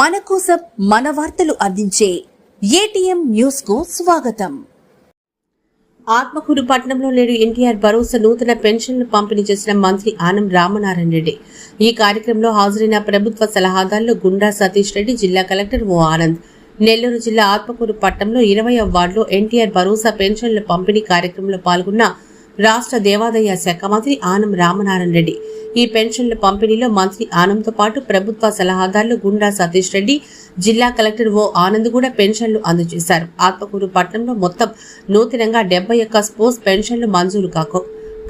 మన కోసం మన వార్తలు అందించే ఏటీఎం న్యూస్కు స్వాగతం. ఆత్మకూరు పట్టణంలో నేడు ఎన్టీఆర్ భరోసా నూతన పెన్షన్లు పంపిణీ చేసిన మంత్రి ఆనం రామనారాయణ రెడ్డి. ఈ కార్యక్రమంలో హాజరైన ప్రభుత్వ సలహాదారులు గుండా సతీష్ రెడ్డి జిల్లా కలెక్టర్ ఓ ఆనంద్. నెల్లూరు జిల్లా ఆత్మకూరు పట్టణంలో ఇరవై వార్డులో ఎన్టీఆర్ భరోసా పెన్షన్ల పంపిణీ కార్యక్రమంలో పాల్గొన్న రాష్ట్ర దేవాదాయ శాఖ మంత్రి ఆనం రామనారాయణ రెడ్డి. ఈ పెన్షన్ల పంపిణీలో మంత్రి ఆనంతో పాటు ప్రభుత్వ సలహాదారులు గుండా సతీష్ రెడ్డి జిల్లా కలెక్టర్ ఓ ఆనంద్ కూడా పెన్షన్లు అందజేశారు. ఆత్మకూరు పట్టణంలో మొత్తం నూతనంగా డెబ్బై ఒక్క స్పోర్ట్స్ పెన్షన్లు మంజూరు కాకు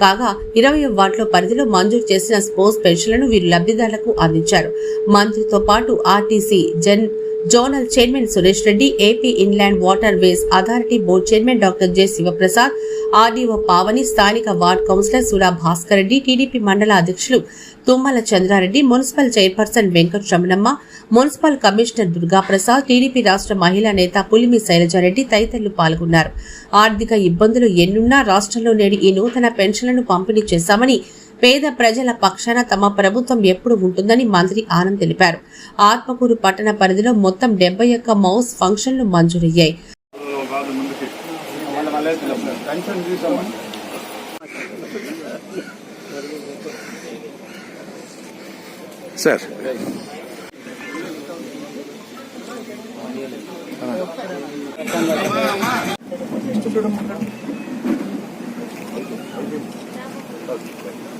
కాగా ఇరవై వార్డుల పరిధిలో మంజూరు చేసిన స్పోర్ట్స్ పెన్షన్లను వీరు లబ్ధిదారులకు అందించారు. మంత్రితో పాటు RTC Jan zonal chairman Suresh Reddy AP inland waterways authority board chairman doctor J Sivaprasad RDO Pavani స్థానిక ward councillor Sura Bhaskar Reddy TDP మండల అధ్యక్షులు Tummala Chandrareddy municipal chairperson Venkata Ramanamma municipal commissioner Durgaprasad TDP రాష్ట్ర మహిళా నేత పులిమి శైలజారెడ్డి తదితరులు పాల్గొన్నారు. ఆర్థిక ఇబ్బందులు ఎన్నున్నా రాష్ట్రంలో నేడు ఈ నూతన పెన్షన్లను పంపిణీ చేశామని పేద ప్రజల పక్షాన తమ ప్రభుత్వం ఎప్పుడు ఉంటుందని మంత్రి ఆనంద్ తెలిపారు. ఆత్మకూరు పట్టణ పరిధిలో మొత్తం డెబ్బై ఒక్క మౌస్ ఫంక్షన్లు మంజూరయ్యాయి. సార్. ముందుకి